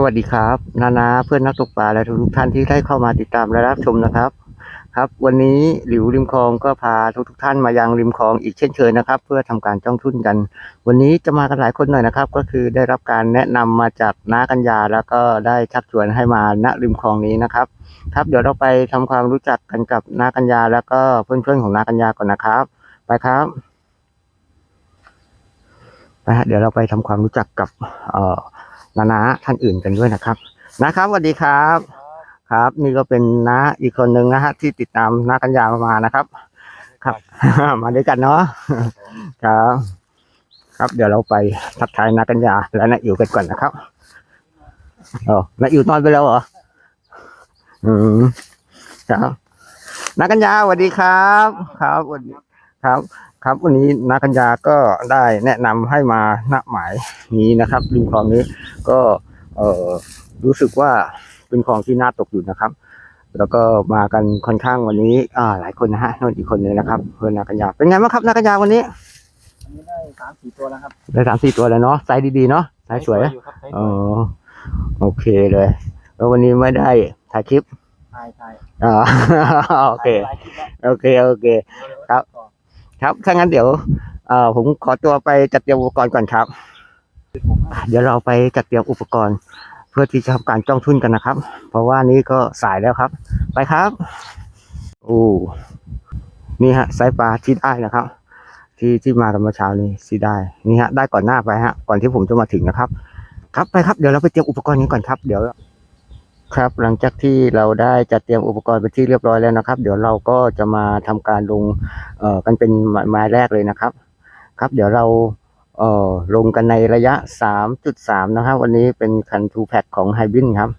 สวัสดีครับ นานาเพื่อนนักตกปลาและทุกท่านที่ได้เข้ามาติดตามและรับชมนะครับ ครับ วันนี้หลิวริมคลองก็พาทุกๆท่านมายังริมคลองอีกเช่นเคยนะครับ เพื่อทำการจ้องทุ่นกัน วันนี้จะมากันหลายคนหน่อยนะครับ ก็คือได้รับการแนะนำมาจากน้ากัญญาแล้วก็ได้ชักชวนให้มาณริมคลองนี้นะครับ ครับเดี๋ยวเราไปทำความรู้จักกันกับน้ากัญญาแล้วก็เพื่อนๆของน้ากัญญาก่อนนะครับ ไปครับนะฮะเดี๋ยวเราไปทำความรู้จักกับเอ่อ นานาท่านอื่นกันด้วยนะครับ นะครับสวัสดีครับ ครับ นี่ก็เป็นน้าอีกคนหนึ่งนะฮะที่ติดตามน้ากัญญามานะครับ ครับ มาด้วยกันเนาะครับ ครับเดี๋ยวเราไปทักทายนากัญญาและนาอิ๋วกันก่อนนะครับอ๋อนาอิ๋วนอนไปแล้วเหรออืมครับนากัญญาสวัสดีครับ ครับสวัสดีครับ ครับวันนี้นากัญญาก็ได้แนะนำให้มาณหมายนี้นะครับริมคลองนี้ก็เออรู้สึกว่าเป็นคลองที่น่าตกอยู่นะครับ แล้วก็มากันค่อนข้างวันนี้อ่าหลายคนนะฮะนนอีกคนนึงนะครับเพื่อนนากัญญาเป็นไงบ้างครับนากัญญาวันนี้อันนี้ได้สามสี่ตัวแล้วครับได้สามสี่ตัวแล้วเนาะไซส์ดีๆเนาะไซส์สวยอยู่ครับไซส์สอ๋อวยโอเคเลย แล้ววันนี้ไม่ได้ถ่ายคลิปใช่ใช่อ่าโอเคหลายคลิปแล้วโอเคโอเค ครับ ครับ ถ้างั้นเดี๋ยวเอ่อผมขอตัวไปจัดเตรียมอุปกรณ์ก่อนครับ เดี๋ยวเราไปจัดเตรียมอุปกรณ์ เพื่อที่จะทำการจ้องทุ่นกันนะครับ เพราะว่านี้ก็สายแล้วครับ ไปครับโอ้นี่ฮะสายปลาที่ได้นะครับ ที่ที่มากันเมื่อเช้านี้ที่ได้นี่ฮะได้ก่อนหน้าไปฮะก่อนที่ผมจะมาถึงนะครับ ครับไปครับเดี๋ยวเราไปเตรียมอุปกรณ์กันก่อนครับเดี๋ยว ครับหลังจากที่เราได้จัดเตรียมอุปกรณ์ไปที่เรียบร้อยแล้วนะครับ เดี๋ยวเราก็จะมาทำการลงเอ่อกันเป็นไม้แรกเลยนะครับ ครับ เดี๋ยวเราเอ่อลงกันในระยะ 3.3 นะครับ วันนี้เป็นคันทูแพ็กของไฮบินครับ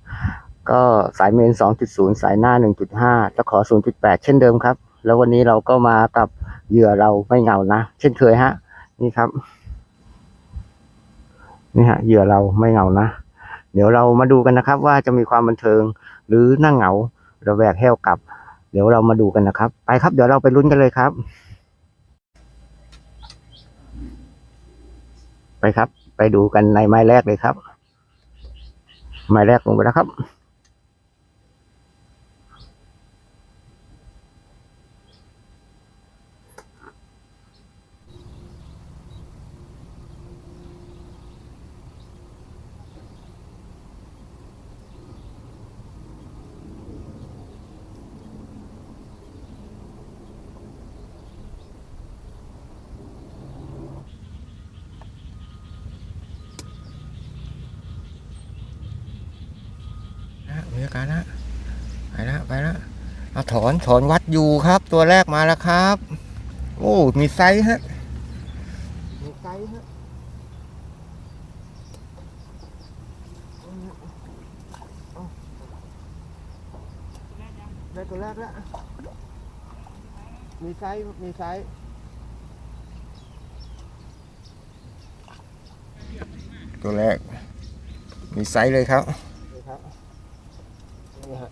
ก็สายเมน 2.0 สายหน้า 1.5ตะขอ 0.8 เช่นเดิมครับ แล้ววันนี้เราก็มากับเหยื่อเราไม่เหงานะ เช่นเคยฮะ นี่ครับ นี่ฮะเหยื่อเราไม่เหงานะ เดี๋ยวเรามาดูกันนะครับ ว่าจะมีความบันเทิงหรือนั่งเหงาระแวกแห้วกลับ เดี๋ยวเรามาดูกันนะครับ ไปครับเดี๋ยวเราไปลุ้นกันเลยครับ ไปครับ ไปดูกันในไม้แรกเลยครับ ไม้แรกลงไปแล้วครับ การนะไปแล้วไปแล้วเอาถอนถอนวัดอยู่ครับ ตัวแรกมาแล้วครับ โอ้มีไซส์ฮะมีไซส์ฮะได้ตัวแรกแล้ว มีไซส์มีไซส์ตัวแรก มีไซส์เลยครับนี่ครับ นี่ฮะ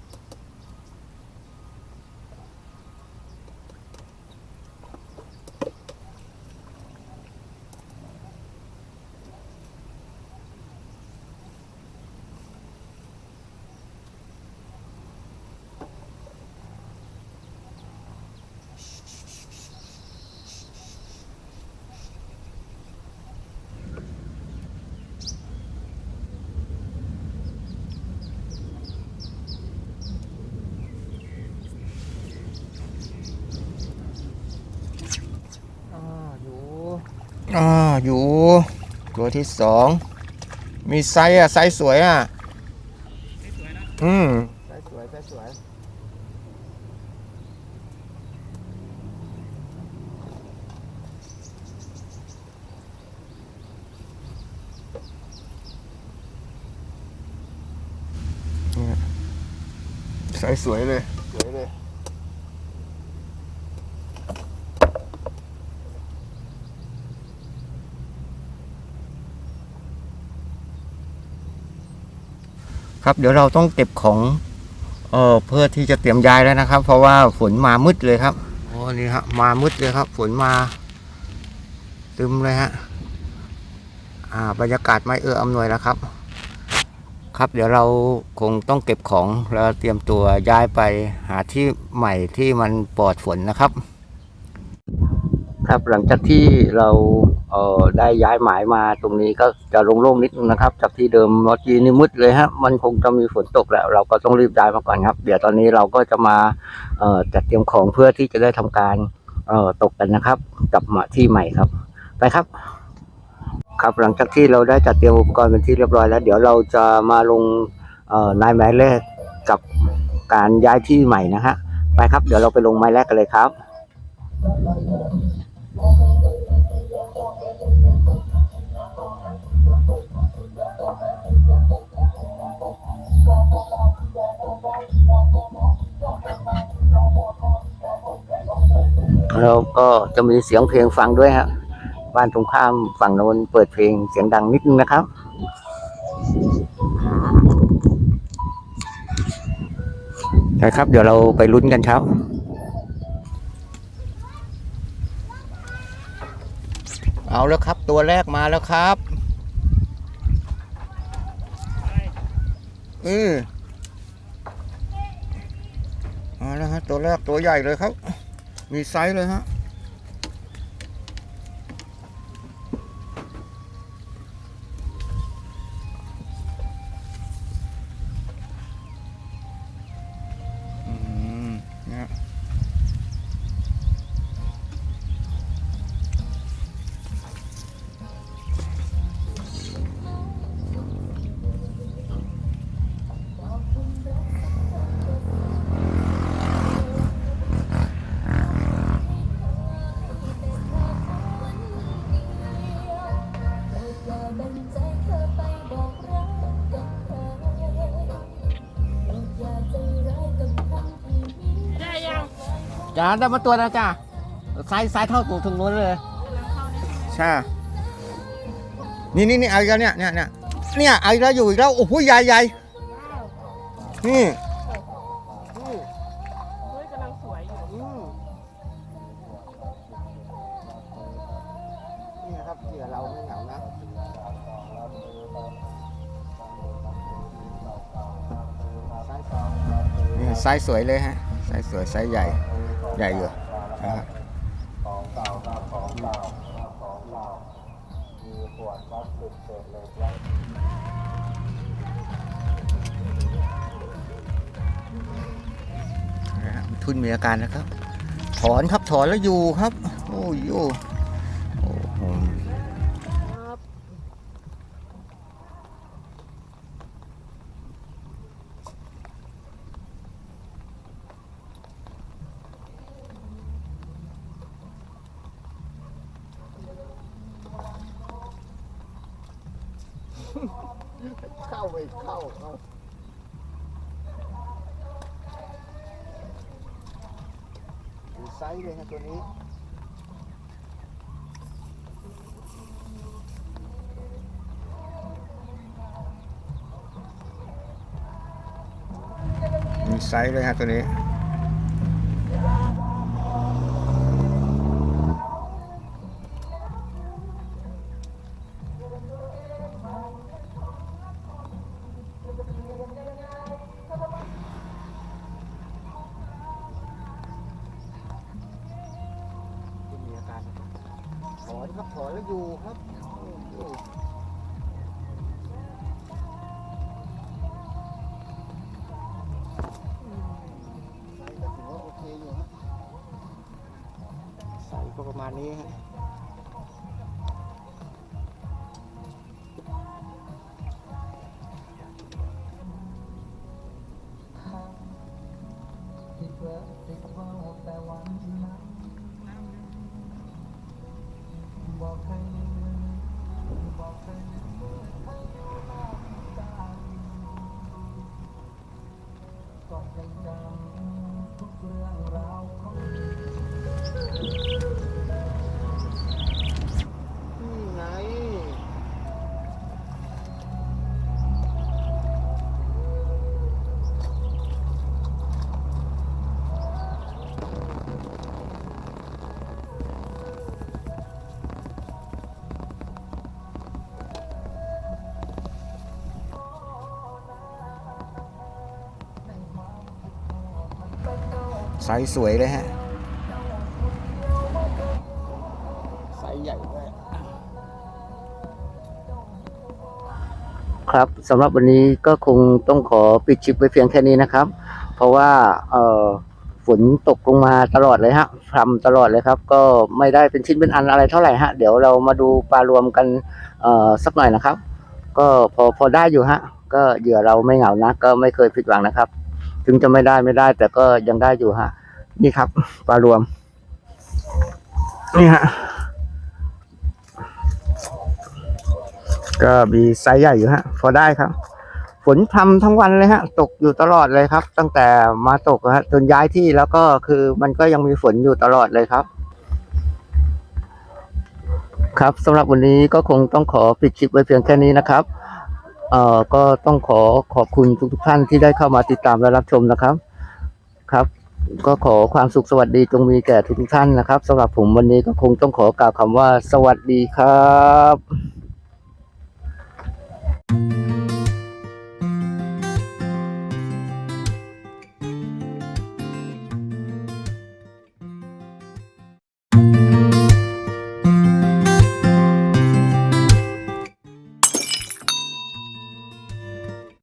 อ่าอยู่ อ่าอยู่ ตัวที่สอง มีไซส์อะ ไซส์สวยอะ อืมไซส์สวยไซส์สวยไซส์สวยเลย สวยเลย ครับ เดี๋ยวเราต้องเก็บของเอ่อเพื่อที่จะเตรียมย้ายแล้วนะครับ เพราะว่าฝนมามืดเลยครับโอ้นี่ครับมามืดเลยครับ ฝนมาตึมเลยฮะอ่าบรรยากาศไม่เอื้ออำนวยแล้วครับ ครับเดี๋ยวเราคงต้องเก็บของแล้วเตรียมตัวย้ายไปหาที่ใหม่ที่มันปลอดฝนนะครับ ครับหลังจากที่เรา เอ่อได้ย้ายหมายมาตรงนี้ก็จะโล่งนิดนึงนะครับ จากที่เดิมเมื่อกี้นี่มืดเลยฮะมันคงจะมีฝนตกแล้ว เราก็ต้องรีบย้ายมาก่อนครับ เดี๋ยวตอนนี้เราก็จะมาเอ่อจัดเตรียมของเพื่อที่จะได้ทำการเอ่อตกกันนะครับกลับมาที่ใหม่ครับ ไปครับ ครับหลังจากที่เราได้จัดเตรียมอุปกรณ์เป็นที่เรียบร้อยแล้ว เดี๋ยวเราจะมาลงเอ่อนายหมายแรกกับการย้ายที่ใหม่นะฮะไปครับ เดี๋ยวเราไปลงไม้แรกกันเลยครับ จะมีเสียงเพลงฟังด้วยฮะบ้านตรงข้ามฝั่งโน้นเปิดเพลงเสียงดังนิดนึงนะครับใช่ครับ เดี๋ยวเราไปลุ้นกันครับเอาแล้วครับ ตัวแรกมาแล้วครับ อือมาแล้วฮะ ตัวแรกตัวใหญ่เลยครับ มีไซส์เลยฮะ จ้าได้มาตัวแล้วจ้าไซส์ไซส์เท่าตัวถึงนู้นเลยใช่นี่นี่นี่เอาอีกแล้วเนี่ยเนี่ยเนี่ยเนี่ยเอาอีกแล้วอยู่อีกแล้วโอ้โหใหญ่ใหญ่นี่เฮ้ยกำลังสวยอยู่นี่ครับ เหยื่อเราไม่เหงานะนี่ไซส์สวยเลยฮะไซส์สวยไซส์ใหญ่ใหญ่อยู่นะครับนะฮะทุนมีอาการนะครับ ถอนครับถอนแล้วอยู่ครับ โอ้ยอยู่โอ้ เข้าไปเข้าเข้าดูไซส์เลยนะตัวนี้มีไซส์เลยฮะตัวนี้ อยู่ครับถอนแล้วอยู่ครับอยู่ไซส์ก็ ถือว่าโอเคอยู่ฮะไซส์ก็ประมาณนี้ฮะ ไซส์สวยเลยฮะ ไซส์ใหญ่ด้วยครับสำหรับวันนี้ก็คงต้องขอปิดชิปไว้เพียงแค่นี้นะครับ เพราะว่าเอ่อฝนตกลงมาตลอดเลยฮะพรำตลอดเลยครับ ก็ไม่ได้เป็นชิ้นเป็นอันอะไรเท่าไหร่ฮะ เดี๋ยวเรามาดูปลารวมกันเอ่อสักหน่อยนะครับ ก็พอพอได้อยู่ฮะ ก็เหยื่อเราไม่เหงานะก็ไม่เคยผิดหวังนะครับ ถึงจะไม่ได้ไม่ได้ แต่ก็ยังได้อยู่ฮะ นี่ครับปลารวม นี่ฮะ ก็มีไซส์ใหญ่อยู่ฮะ พอได้ครับ ฝนพรำทั้งวันเลยฮะ ตกอยู่ตลอดเลยครับ ตั้งแต่มาตกฮะจนย้ายที่แล้วก็คือมันก็ยังมีฝนอยู่ตลอดเลยครับครับสำหรับวันนี้ก็คงต้องขอปิดคลิปไว้เพียงแค่นี้นะครับ เอ่อก็ต้องขอขอบคุณทุกๆท่านที่ได้เข้ามาติดตามและรับชมนะครับครับ ก็ขอความสุขสวัสดีจงมีแก่ทุกๆท่านนะครับสำหรับผมวันนี้ก็คงต้องขอกล่าวคำว่าสวัสดีครับ